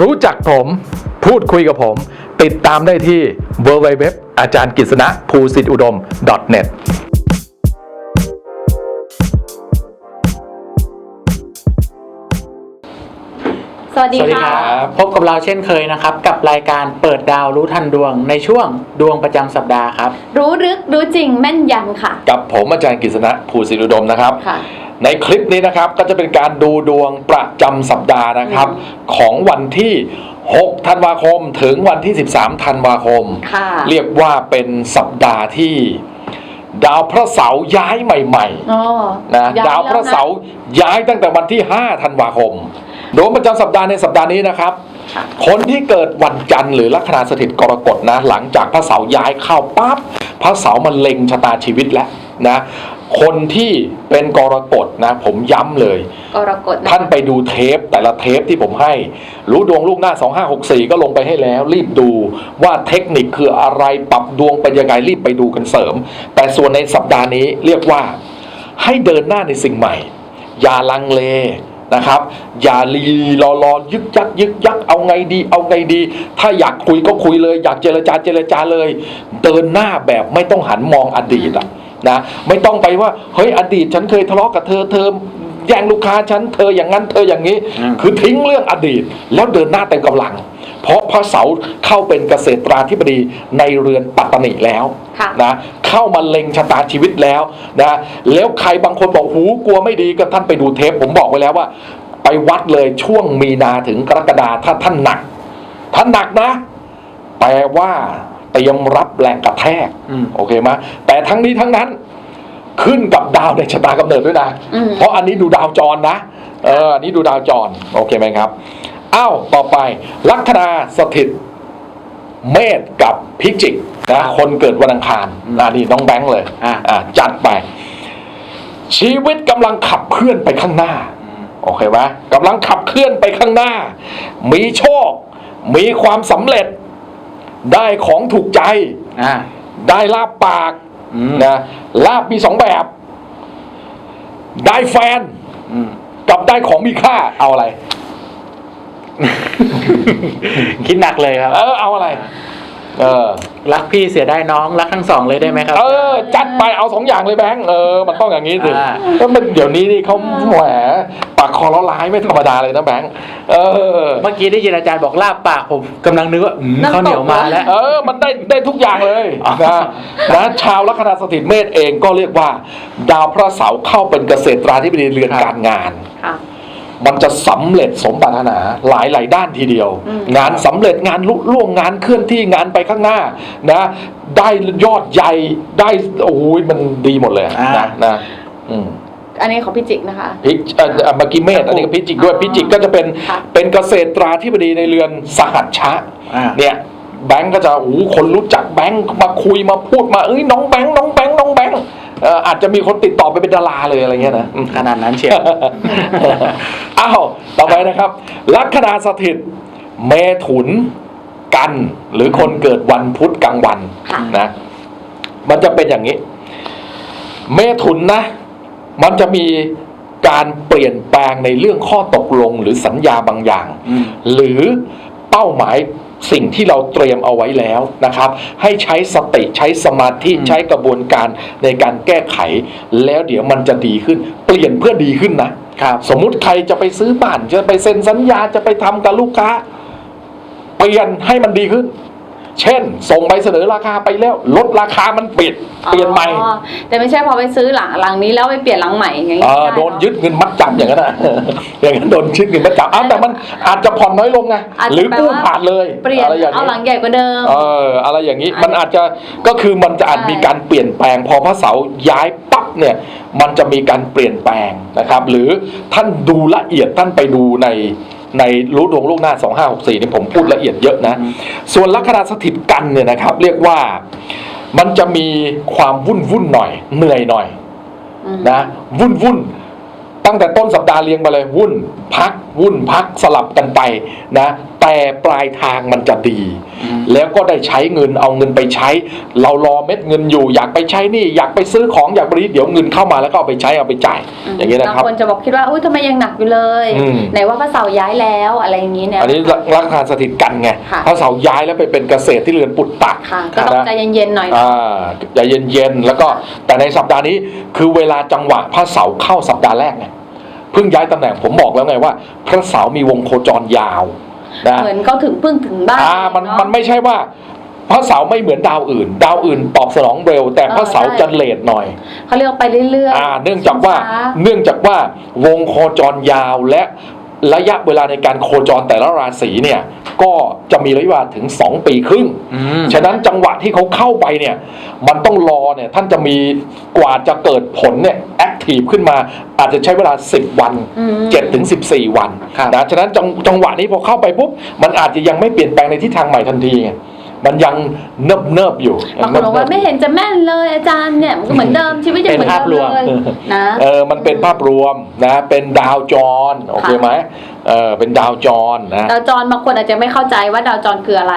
รู้จักผม พูดคุยกับผม ติดตามได้ที่ www อาจารย์กฤษณะภูสิทธิอุดม .net สวัสดีสวัสดีค่ะ ครับพบกับเราเช่นเคยนะครับ กับรายการเปิดดาวรู้ทันดวงในช่วงดวงประจำสัปดาห์ครับ รู้ลึกรู้จริงแม่นยำค่ะ กับผมอาจารย์กฤษณะภูสิทธิอุดมนะครับ ค่ะ ในคลิปนี้นะครับก็จะเป็นการดูดวงประจำสัปดาห์นะครับ ของวันที่ 6 ธันวาคมถึงวันที่ 13 ธันวาคม ค่ะ เรียกว่าเป็นสัปดาห์ที่ ดาวพระเสาร์ย้ายใหม่อ๋อๆนะย้ยดาวพระเสาร์ย้ายตั้งแต่วันที่ 5 ธันวาคมดวงประจำสัปดาห์ในสัปดาห์นี้นะครับ ค่ะคนที่เกิดวันจันทร์หรือลัคนาสถิตกรกฎนะ หลังจากพระเสาร์ย้ายเข้าปั๊บพระเสาร์มันเล็งชะตาชีวิตแล้วนะ คนที่เป็นกรกฎนะผมย้ำเลย กรกฎนะท่านไปดูเทปแต่ละเทปที่ผมให้ รู้ดวงลูกหน้า 2564 ก็ลงไปให้แล้ว รีบดูว่าเทคนิคคืออะไรปรับดวงเป็นยังไงรีบไปดูกันเสริม แต่ส่วนในสัปดาห์นี้เรียกว่าให้เดินหน้าในสิ่งใหม่ อย่าลังเลนะครับ อย่าลีรอรอยึกยักยึกยักเอาไงดี เอาไงดี ถ้าอยากคุยก็คุยเลย อยากเจรจาเจรจาเลย เดินหน้าแบบไม่ต้องหันมองอดีตอะ นะไม่ต้องไปว่าเฮ้ยอดีตฉันเคยทะเลาะกับเธอเธอแย่งลูกค้าฉันเธออย่างนั้นเธออย่างนี้อืมคือทิ้งเรื่องอดีตแล้วเดินหน้าเต็มกำลัง เพราะพระเสาร์เข้าเป็นเกษตราธิบดีในเรือนปัตตนิแล้วค่ะนะเข้ามาเล็งชะตาชีวิตแล้วนะแล้วใครบางคนบอกหูกลัวไม่ดีก็ท่านไปดูเทป ผมบอกไว้แล้วว่า ไปวัดเลยช่วงมีนาถึงกรกฎาถ้าท่านหนัก ท่านหนักนะแปลว่าเตรียมรับแรงกระแทกอืมโอเคไหมแต่ทั้งนี้ทั้งนั้น ขึ้นกับดาวในชะตากำเนิดด้วยนะอืมเพราะอันนี้ดูดาวจรนะเอออันนี้ดูดาวจรโอเคไหมครับอ้าวต่อไปลัคนาสถิตเมษกับพิจิกนะคนเกิดวันอังคารอ่านี่น้องแบงค์เลยอะอ่าจัดไป ชีวิตกำลังขับเคลื่อนไปข้างหน้าโอเคไหมกำลังขับเคลื่อนไปข้างหน้า มีโชค มีความสำเร็จ ได้ของถูกใจ อ่า ได้ลาบปากอืม นะลาบมีสองแบบ ได้แฟน อืม กับได้ของมีค่าเอาอะไร คิดหนักเลยครับ เออเอาอะไร เออ รักพี่เสียได้น้องรักทั้งสองเลยได้ไหมครับ เออ จัดไปเอาสองอย่างเลยแบงค์เออมันต้องอย่างนี้สิอ่า แล้วมันเดี๋ยวนี้นี่เขาแหมปากคอล้อร้ายไม่ธรรมดาเลยนะแบงค์เออ เมื่อกี้ได้ยินอาจารย์บอกลาบปากผมกำลังนึกว่าอืมน้ำตก ข้าวเหนียวมาแล้ว เออ มันได้ได้ทุกอย่างเลยอ๋อ นะนะชาวลัคนาสถิตเมษเองก็เรียกว่า ดาวพระเสาร์เข้าเป็นเกษตราธิบดีเรือนการงาน ค่ะ มันจะสำเร็จสมปรารถนาหลายหลายๆด้านทีเดียวอืมงานสำเร็จงานลุล่วงงานเคลื่อนที่งานไปข้างหน้านะได้ยอดใหญ่ได้โอ้ยมันดีหมดเลยอ่านะนะอืมอันนี้ของพี่จิกนะคะพิจเอ่อเอ่อเมื่อกี้เมษอันนี้ก็พิจิกด้วยอ๋อพิจิกก็จะเป็นค่ะเป็นเกษตราธิบดีในเรือนสหัชชะอ่าเนี่ยแบงก์ก็จะโอ้โหคนรู้จักแบงก์มาคุยมาพูดมาเอ้ยน้องแบงก์น้องแบงก์น้องแบงก์ เอ่ออาจจะมีคนติดต่อไปเป็นดาราเลยอะไรเงี้ยนะอืม ขนาดนั้นเชียว อ้าวต่อไปนะครับ ลัคนาสถิต เมถุนกัน หรือคนเกิดวันพุธกลางวันค่ะ นะ มันจะเป็นอย่างนี้ เมถุนนะ มันจะมีการเปลี่ยนแปลงในเรื่องข้อตกลงหรือสัญญาบางอย่าง อืม หรือเป้าหมาย สิ่งที่เราเตรียมเอาไว้แล้วนะครับ ให้ใช้สติใช้สมาธิอืมใช้กระบวนการในการแก้ไข แล้วเดี๋ยวมันจะดีขึ้น เปลี่ยนเพื่อดีขึ้นนะครับสมมุติใครจะไปซื้อบ้านจะไปเซ็นสัญญาจะไปทำกับลูกค้า เปลี่ยนให้มันดีขึ้น เช่น ส่งใบเสนอราคาไปแล้ว ลดราคามันปิดเปลี่ยนใหม่อ๋อแต่ไม่ใช่พอไปซื้อหลังหลังนี้แล้วไปเปลี่ยนหลังใหม่อย่างนี้เออไม่ไโดนยึดเงินมัดจำอย่างนั้นนะอย่างนั้นโดนยึดเงินมัดจำอ้าวแต่มันอาจจะผ่อนน้อยลงไงอาจจะหรือกู้แปลว่าผ่านเลยเปลี่ยนอะไรอย่างเอานี้หลังใหญ่กว่าเดิม เอออะไรอย่างนี้อันนี้มันอาจจะก็คือมันจะอาจใช่มีการเปลี่ยนแปลง พอพระเสาร์ย้ายปั๊บเนี่ยมันจะมีการเปลี่ยนแปลงนะครับ หรือท่านดูละเอียดท่านไปดูใน ในรู้ดวงลูกหน้า 2564นี่ผมพูดละเอียดเยอะนะอืมส่วนลัคนาสถิตกันเนี่ยนะครับ เรียกว่ามันจะมีความวุ่นวุ่นๆหน่อย เหนื่อยหน่อยอืมนะ วุ่นวุ่นตั้งแต่ต้นสัปดาห์เรียงมาเลยวุ่น พักวุ่นพักสลับกันไปนะแต่ปลายทางมันจะดีอืมแล้วก็ได้ใช้เงินเอาเงินไปใช้ เรารอเม็ดเงินอยู่ อยากไปใช้หนี่อยากไปซื้อของอยากบริเดี๋ยวเงินเข้ามาแล้วก็เอาไปใช้เอาไปจ่าย อย่างนี้นะครับบางคนจะบอกคิดว่าอุ้ยทำไมยังหนักอยู่เลยอืมไหนว่าพระเสาร์ย้ายแล้วอะไรอย่างนี้เนี่ยอันนี้ลักษณะสถิตกันไงค่ะถ้าเสาย้ายแล้วไปเป็นเกษตรที่เรือนปุตตะค่ะก็ต้องใจเย็นๆหน่อยนะอ่าใจเย็นๆแล้วก็แต่ในสัปดาห์นี้คือเวลาจังหวะพระเสาร์เข้าสัปดาห์แรกไง เพิ่งย้ายตำแหน่งผมบอกแล้วไงว่า พระเสาร์มีวงโคจรยาวนะเหมือนเขาถึงเพิ่งถึงบ้านอ่ามันเอะ มันไม่ใช่ว่า พระเสาร์ไม่เหมือนดาวอื่น ดาวอื่นตอบสนองเร็ว แต่พระเสาร์เออใช่ จะเลทหน่อย เขาเรียกว่าไปเรื่อยอ่า เนื่องจากว่าช้ เนื่องจากว่าวงโคจรยาวและระยะเวลาในการโคจรแต่ละราศีเนี่ยก็จะมีระยะเวลาถึง 2 ปีครึ่ง อืมฉะนั้นจังหวะที่เขาเข้าไปเนี่ย มันต้องรอเนี่ยท่านจะมีกว่าจะเกิดผลเนี่ย แอคทีฟขึ้นมาอาจจะใช้เวลา 10 วันอืม 7ถึง14 วันครับ นะฉะนั้นจังจังหวะนี้พอเข้าไปปุ๊บมันอาจจะยังไม่เปลี่ยนแปลงในทิศทางใหม่ทันทีไงมันยังเนิบเนิบๆอยู่บางคนบอกว่าไม่เห็นจะแม่นเลยอาจารย์เนี่ยมันก็เหมือนเดิมชีวิตยังเหมือนเดิมเลยนะ เออมันเป็นภาพรวมนะเป็นดาวจรโอเคไหม เออเป็นดาวจรนะดาวจรบางคนอาจจะไม่เข้าใจว่าดาวจรคืออะไร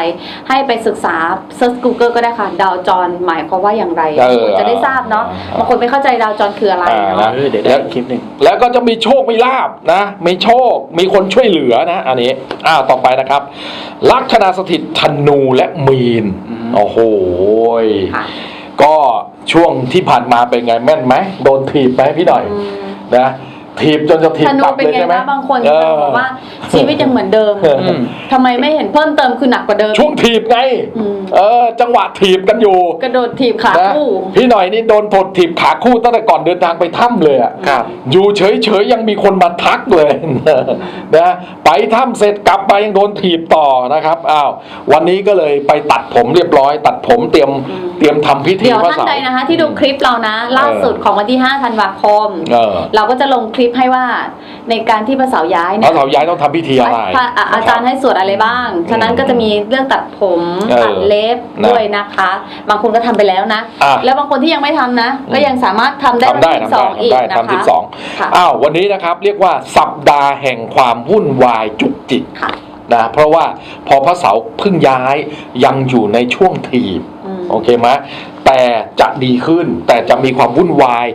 ให้ไปศึกษาเซิร์ช Google ก็ได้ค่ะ ดาวจรหมายความว่าอย่างไรเออคุณจะได้ทราบเนาะบางคนไม่เข้าใจดาวจรคืออะไรอ่าเนาะเออเดี๋ยวได้อีกคลิปหนึ่งแล้วก็จะมีโชคมีลาบนะมีโชคมีคนช่วยเหลือนะ อันนี้อ้าวต่อไปนะครับ ลัคนาสถิตธนูและมีนอืมโอ้โหยค่ะก็ช่วงที่ผ่านมาเป็นไงแม่นไหมโดนถีบไหมพี่หน่อยอืมนะ ถีบจนจะถีบธนูกลับเป็นเลยไงใช่ไหม นะบางคนเออบอกว่าชีวิตยังเหมือนเดิมเอออืมทำไมไม่เห็นเพิ่มเติมคือหนักกว่าเดิม ช่วงถีบไง อืม เออ จังหวะถีบกันอยู่กระโดดถีบขานะคู่ พี่หน่อยนี่โดนถดถีบขาคู่ตั้งแต่ก่อนเดินทางไปถ้ำเลยอะครับ อยู่เฉยๆยังมีคนมาทักเลย นะไปถ้ำเสร็จกลับมายังโดนถีบต่อนะครับอ้าววันนี้ก็เลยไปตัดผมเรียบร้อย ตัดผมเตรียมอืม เตรียมทำพิธีเดี๋ยวพระท่านเสาใดร์ นะคะ ที่ดูคลิปเรานะ ล่าสุดของวันที่ 5 ธันวาคม เออ เราก็จะลงคลิปให้ว่าในการที่พระเสาย้ายพเนี่ระยเสาร์ย้ายต้องทำพิธีอะไรพระอะอาจารย์ให้สวดอะไรบ้าง ฉะนั้นก็จะมีเรื่องตัดผมเออตัดเล็บนะด้วยนะคะ บางคนก็ทำไปแล้วนะ อะแล้วบางคนที่ยังไม่ทำนะ ก็ยังสามารถทำได้ทำได้วันที่ทำสได้องอีกทำได้นะคะทำที่สองค่ะอ้าววันนี้นะครับเรียกว่าสัปดาห์แห่งความวุ่นวายจุกจิกค่ะนะเพราะว่าพอพระเสาร์เพิ่งย้ายยังอยู่ในช่วงถีบ อืม โอเคไหม แต่จะดีขึ้น แต่จะมีความวุ่นวาย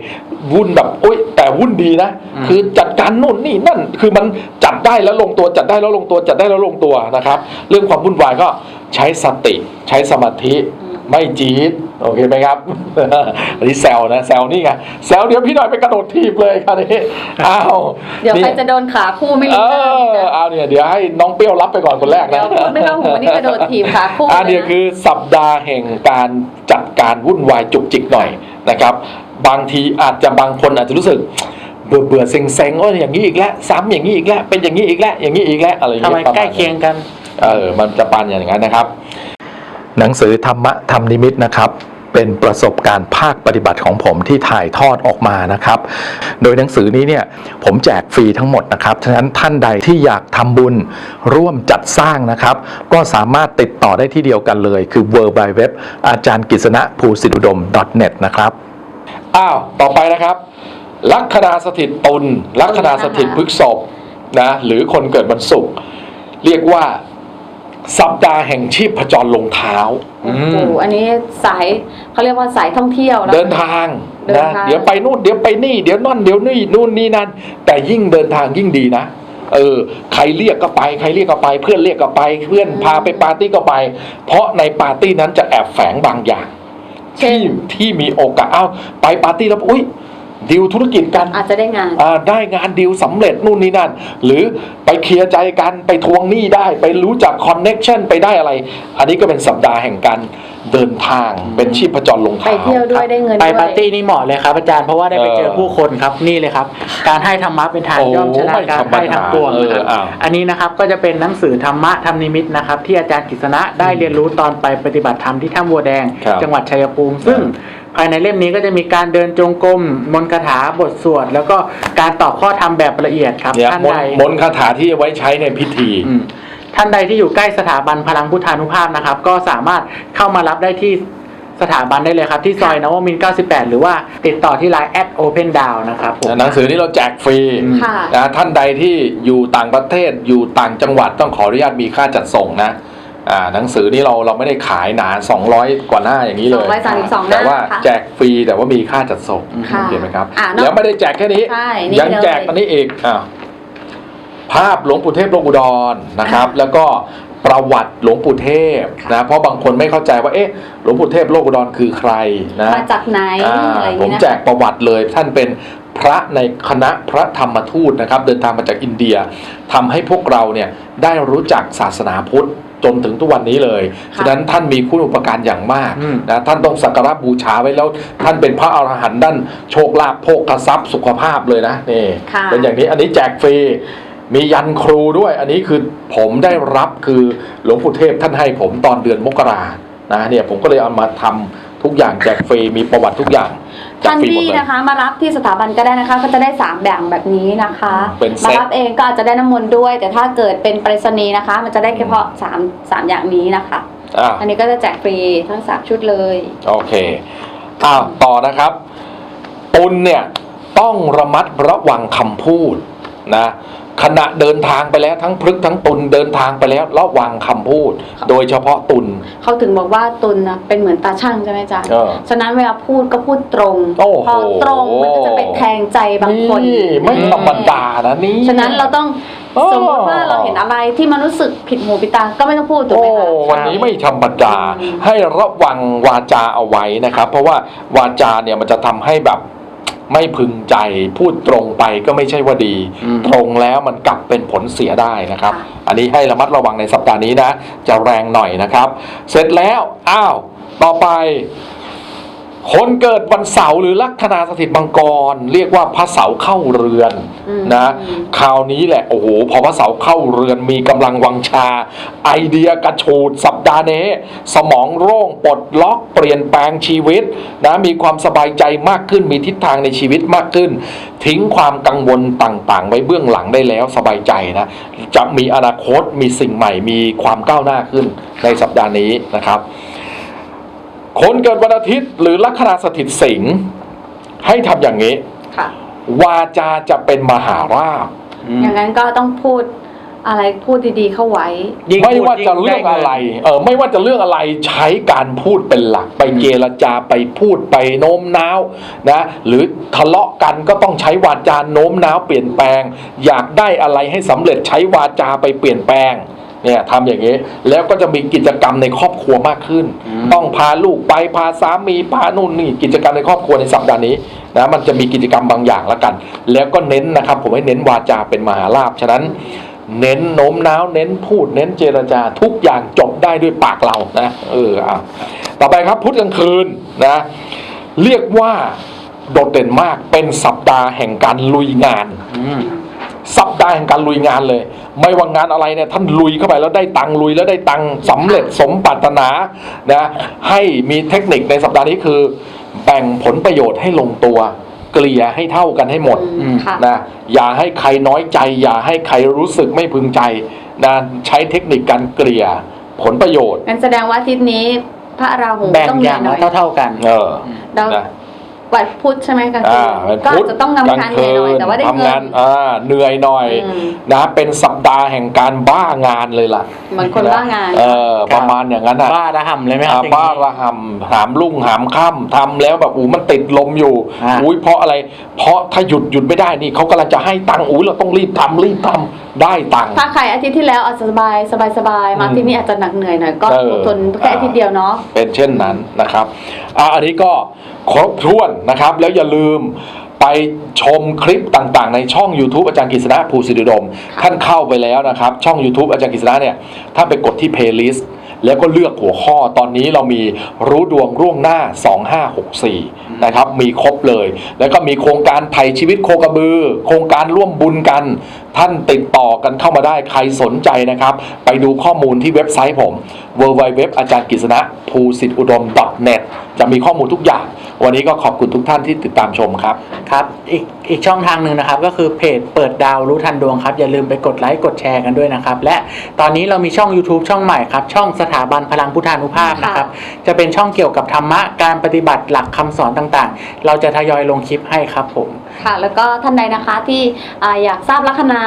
วุ่นแบบโอ๊ยแต่วุ่นดีนะอืมคือจัดการนู่นนี่นั่นคือมันจัดได้แล้วลงตัวจัดได้แล้วลงตัวจัดได้แล้วลงตัวนะครับ เรื่องความวุ่นวายก็ใช้สติ ใช้สมาธิอืม ไม่จี๊ดโอเคไหมครับอันนี้แซวนะแซวนี่ไงแซวเดี๋ยวพี่หน่อยไปกระโดดทีบเลยครับนี่อ้าวเดี๋ยวใครนี่จะโดนขาคู่ไม่เอรู้นะอเอาเนี่ยเดี๋ยวให้น้องเปรี้ยวรับไปก่อนคนแรกเดี๋ยนะวพูดไม่เข้าหูนี่กระโดดถีบขาคู่อันเลนี้ยนะคือสัปดาห์แห่งการจัดการวุ่นวายจุกจิกหน่อยนะครับ บางทีอาจจะบางคนอาจจะรู้สึกเบื่อเบื่อเซ็งเซ็งๆโอ้ยอย่างนี้อีกแล้วซ้ำอย่างนี้อีกแล้วเป็นอย่างนี้อีกแล้วอย่างนี้อีกแล้วอะไรอย่างทำไมเงี้ยประาณใกล้เคียงกันเออมันจะปานอย่างนั้นนะครับ หนังสือธรรมะธรรมนิมิตนะครับเป็นประสบการณ์ภาคปฏิบัติของผมที่ถ่ายทอดออกมานะครับ โดยหนังสือนี้เนี่ยผมแจกฟรีทั้งหมดนะครับ ฉะนั้นท่านใดที่อยากทำบุญร่วมจัดสร้างนะครับ ก็สามารถติดต่อได้ที่เดียวกันเลย คือ w w w อาจารย์กิษณะภูสิทธุดม .net นะครับ อ้าว ต่อไปนะครับ ลัคนาสถิตตุลลัคนาสถิตพฤกษภนะหรือคนเกิดวันศุกร์เรียกว่า สัปดาห์แห่งชีพจรลงเท้าโอ้โหอันนี้สายเขาเรียกว่าสายท่องเที่ยวแล้วเดินทางเดินนะทาง เดี๋ยวไปนู่นเดี๋ยวไปนี่เดี๋ยวนั่นเดี๋ยวนี่นู่นนี่นั่น แต่ยิ่งเดินทางยิ่งดีนะ เออ ใครเรียกก็ไป ใครเรียกก็ไป เพื่อนเรียกก็ไป เพื่อนพาไปปาร์ตี้ก็ไป เพราะในปาร์ตี้นั้นจะแอบแฝงบางอย่าง เช่นที่ที่มีโอกาสเอ้าไปปาร์ตี้แล้วอุ้ย ดีลธุรกิจกันอาจจะได้งานอ่าได้งานดีลสำเร็จนู่นนี่นั่น หรือไปเคลียร์ใจกันไปทวงหนี้ได้ ไปรู้จักคอนเน็กชันไปได้อะไร อันนี้ก็เป็นสัปดาห์แห่งการเดินทางเป็นชีพจรลงไปเท้าเที่ยวด้วยได้เงินไปด้วยปาร์ตี้นี่เหมาะเลยครับอาจารย์เพราะว่าได้ไปเจอเออผู้คนครับนี่เลยครับ การให้ธรรมะเป็นทางโอ้ย่อมชนะไม่การธรรมดาให้ทั้งปวงนะครับเอออ้าวอันนี้นะครับก็จะเป็นหนังสือธรรมะธรรมนิมิตนะครับที่อาจารย์กฤษณะได้เรียนรู้ตอนไปปฏิบัติธรรมที่ถ้ำบัวแดงครับจังหวัดชัยภูมิซึ่ง ภายในเล่มนี้ก็จะมีการเดินจงกรมมนต์คาถาบทสวดแล้วก็การตอบข้อธรรมแบบละเอียดครับเนี่ยท่านมนใดต์มนต์คาถาที่ไว้ใช้ในพิธี อืมท่านใดที่อยู่ใกล้สถาบันพลังพุทธานุภาพนะครับ ก็สามารถเข้ามารับได้ที่สถาบันได้เลยครับ ที่ซอยนวมินทร์98 หรือว่าติดต่อที่ไลน์แอดโอเพนดาวนะครับผม หนังสือนี้เราแจกฟรีอืม ค่ะ นะท่านใดที่อยู่ต่างประเทศอยู่ต่างจังหวัดต้องขออนุญาตมีค่าจัดส่งนะ อ่าหนังสือนี้เราเราไม่ได้ขายหนา 200 กว่าหน้าอย่างนี้เลย 232หน้าแต่ว่าค่ะแจกฟรีแต่ว่ามีค่าจัดส่งค่ะเห็นไหมครับ อ่านอก แล้วไม่ได้แจกแค่นี้ ใช่นี่ยังเลย แจกอันนี้อีกอ่าภาพหลวงปู่เทพโลกอุดรนะครับค่ะแล้วก็ประวัติหลวงปู่เทพค่ะนะเพราะบางคนไม่เข้าใจว่าเอ๊ะหลวงปู่เทพโลกอุดรคือใครนะมาจากไหนอ่าอะไรอย่างผมนี้นะแจกประวัติเลยท่านเป็นพระในคณะพระธรรมทูตนะครับ เดินทางมาจากอินเดียทำให้พวกเราเนี่ยได้รู้จักศาสนาพุทธ จนถึงทุกวันนี้เลยค่ะฉะนั้นท่านมีคุณอุปการอย่างมากอืมนะท่านต้องสักการะบูชาไว้แล้วท่านเป็นพระอรหันต์ด้านโชคลาภโภคทรัพย์สุขภาพเลยนะนี่ค่ะเป็นอย่างนี้อันนี้แจกฟรีมียันครูด้วย อันนี้คือผมได้รับคือหลวงปู่เทพท่านให้ผมตอนเดือนมกรานะเนี่ยผมก็เลยเอามาทำ ทุกอย่างแจกฟรีมีประวัติทุกอย่างแจกท่านฟรีหมดที่เลย นะคะ มารับที่สถาบันก็ได้นะคะ ก็จะได้สามแบบแบบนี้นะคะ เป็นเซ็มาต รับเองก็อาจจะได้น้ำมนต์ด้วย แต่ถ้าเกิดเป็นไปรษณีย์นะคะ มันจะได้เฉพาะสามสามอย่างนี้นะคะ อ่าอันนี้ก็จะแจกฟรีทั้งสามชุดเลย โอเคอ้าวต่อนะครับ ตุลเนี่ยต้องระมัดระวังคำพูดนะ ขณะเดินทางไปแล้วทั้งพฤกษ์ทั้งตุลเดินทางไปแล้วระวังคำพูด โดยเฉพาะตุลเขาถึงบอกว่าตุลนะเป็นเหมือนตาช่างใช่ไหมจ๊ะเออฉะนั้นเวลาพูดก็พูดตรง โอ้โห พอตรงมันก็จะไปแทงใจบางคน นี่ไม่ธรรมดานะนี่ ฉะนั้นเราต้องโอ้ สมมติว่าเราเห็นอะไรที่มันรู้สึกผิดหูผิดตาก็ไม่ต้องพูดถูกโอ้ไหมคะ วันนี้ไม่ธรรมดาอืมให้ระวังวาจาเอาไว้นะครับ เพราะว่าวาจาเนี่ยมันจะทำให้แบบ ไม่พึงใจพูดตรงไปก็ไม่ใช่ว่าดีอืมตรงแล้วมันกลับเป็นผลเสียได้นะครับค่ะอันนี้ให้ระมัดระวังในสัปดาห์นี้นะ จะแรงหน่อยนะครับ เสร็จแล้วอ้าวต่อไป คนเกิดวันเสาร์หรือลัคนาสถิตมังกร เรียกว่าพระเสาร์เข้าเรือนอืมนะคราวนี้แหละโอ้โหพอพระเสาร์เข้าเรือนมีกำลังวังชา ไอเดียกระฉูดสัปดาห์นี้สมองโล่งปลดล็อกเปลี่ยนแปลงชีวิตนะมีความสบายใจมากขึ้นมีทิศทางในชีวิตมากขึ้น ทิ้งความกังวลต่างๆ ไว้เบื้องหลังได้แล้วสบายใจนะจะมีอนาคตมีสิ่งใหม่มีความก้าวหน้าขึ้นในสัปดาห์นี้นะครับ คนเกิดวันอาทิตย์หรือลัคนาสถิตสิงห์ให้ทำอย่างนี้ ค่ะ วาจาจะเป็นมหาราบ อย่างนั้นก็ต้องพูดอะไรพูดดีๆเข้าไว้ ยิ่งไม่พูดว่าจะยิ่เรื่องด้งินอะไร เออไม่ว่าจะเรื่องอะไรใช้การพูดเป็นหลัก ไปเจรจาไปพูดไปโน้มน้าวนะ หรือทะเลาะกันก็ต้องใช้วาจาโน้มน้าวเปลี่ยนแปลง อยากได้อะไรให้สำเร็จใช้วาจาไปเปลี่ยนแปลง เนี่ยทำอย่างนี้ แล้วก็จะมีกิจกรรมในครอบครัวมากขึ้นอืมต้องพาลูกไปพาสามีพานู่นนี่กิจกรรมในครอบครัวในสัปดาห์นี้นะมันจะมีกิจกรรมบางอย่างแล้วกัน แล้วก็เน้นนะครับ ผมให้เน้นวาจาเป็นมหาลาภฉะนั้นเน้นโน้มน้าวเน้นพูด เน้นเจรจาทุกอย่างจบได้ด้วยปากเรานะเอออะต่อไปครับพุธกลางคืนนะเรียกว่าโดดเด่นมากเป็นสัปดาห์แห่งการลุยงานอืม สัปดาห์แห่งการลุยงานเลย ไม่ว่างานอะไรเนี่ยท่านลุยเข้าไปแล้วได้ตังค์ลุยแล้วได้ตังค์สำเร็จสมปรารถนานะให้มีเทคนิคในสัปดาห์นี้คือ แบ่งผลประโยชน์ให้ลงตัวเกลี่ยให้เท่ากันให้หมดอืมค่ะนะอย่าให้ใครน้อยใจ อย่าให้ใครรู้สึกไม่พึงใจนะใช้เทคนิคการเกลี่ยผลประโยชน์งั้นแสดงว่าอาทิตย์นี้พระราหูแบ่งต้องอเหนื่ย่าองยหน่ละอยเท่าๆกัน เออเรา นะ วันพุธใช่ไหมกลางคือ่านเป็นก็พุอาธจจะต้องนำการเหนื่อยหน่อยแต่ว่าได้ทำเงิงานนอ่าเหนื่อยหน่อยอืม นะเป็นสัปดาห์แห่งการบ้างานเลยล่ะเหมือนคนบ้างาน เออประมาณอย่างนั้นอะบ้าระห่ำเลยไหมครัอ่าบอย่งนี้ บ้าระหำหามลุ่งหามค่ำทำแล้วแบบอู้มันติดลมอยู่อ่า อุ้ยเพราะอะไร เพราะถ้าหยุดหยุดไม่ได้นี่เขากำลังจะให้ตังค์อุ้ยเราต้องรีบทำรีบทำได้ตังค์ ถ้าใครอาทิตย์ที่แล้วอาจจะสบายสบายสบายมาอืมที่นี่อาจจะหนักเหนื่อยหน่อยก็เอออดทนแค่อาทิตย์เดียวเนาะ เป็นเช่นนั้นนะครับอ่าอันนี้ก็ ครบถ้วนนะครับ แล้วอย่าลืมไปชมคลิปต่างๆ ในช่อง YouTube อาจารย์กฤษณะภูสิริดม ท่านเข้าไปแล้วนะครับ ช่อง YouTube อาจารย์กฤษณะเนี่ยท่านไปกดที่ playlist แล้วก็เลือกหัวข้อตอนนี้เรามีรู้ดวงร่วงหน้า 2564 นะครับ มีครบเลย แล้วก็มีโครงการไถ่ชีวิตโคกระบือ โครงการร่วมบุญกัน ท่านติดต่อกันเข้ามาได้ใครสนใจนะครับ ไปดูข้อมูลที่เว็บไซต์ผม w w w อาจารย์กฤษณะภูสิทธิอุดม .net จะมีข้อมูลทุกอย่าง วันนี้ก็ขอบคุณทุกท่านที่ติดตามชมครับ ครับ อีกอีกช่องทางหนึ่งนะครับ ก็คือเพจเปิดดาวรู้ทันดวงครับ อย่าลืมไปกดไลค์กดแชร์กันด้วยนะครับ และตอนนี้เรามีช่อง YouTube ช่องใหม่ครับ ช่องสถาบันพลังพุทธานุภาพนะครับ จะเป็นช่องเกี่ยวกับธรรมะการปฏิบัติหลักคำสอนต่างๆ เราจะทยอยลงคลิปให้ครับผม ค่ะ แล้วก็ท่านใดนะคะที่อ่าอยากทราบลัคนา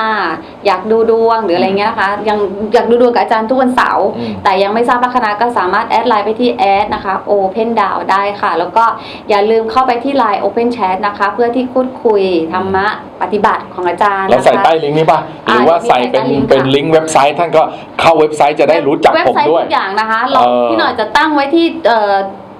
อยากดูดวงหรืออะไรเงี้ยนะคะยังอยากดูดวงกับอาจารย์ทุกวันเสาร์อืมแต่ยังไม่ทราบลัคนาก็สามารถแอดไลน์ไปที่แอดนะคะ Open d o w ได้ค่ะ แล้วก็อย่าลืมเข้าไปที่ Line Open Chat นะคะ เพื่อที่พูดคุยธรรมะปฏิบัติของอาจารย์แล้วนะคะใส่ใต้ลิงก์นี้ป่ะหรือว่าใส่เป็นอ่ามีใส่ใต้ลิงก์เป็นค่ะลิงก์เว็บไซต์ท่านก็เข้าเว็บไซต์จะได้รู้จักเว็บผมไซต์ด้วยทุกอย่างนะคะเราเออพี่หน่อยจะตั้งไว้ที่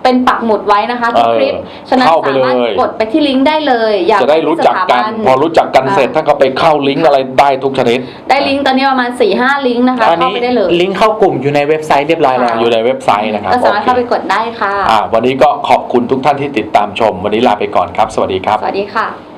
เอ่อเป็นปักหมุดไว้นะคะทุกเออคลิป ฉะนั้นเข้าไปสามารถเลยกดไปที่ลิงก์ได้เลยอยากจะได้รู้จักกันไปที่สถาบัพอรู้จักกันค่ะเสร็จท่านก็ไปเข้าลิงก์อะไรได้ทุกชนิด ได้ลิงก์ตอนนี้ประมาณ4ี่ห้าลิงก์นะคะ ตอนเข้านี้ไปได้เลย ลิงก์เข้ากลุ่มอยู่ในเว็บไซต์เรียบร้อยแล้ว อยู่ในเว็บไซต์นะครับก็สามารถเข้าไปโอเคกดได้ค่ะ อ่าวันนี้ก็ขอบคุณทุกท่านที่ติดตามชม วันนี้ลาไปก่อนครับ สวัสดีครับ สวัสดีค่ะ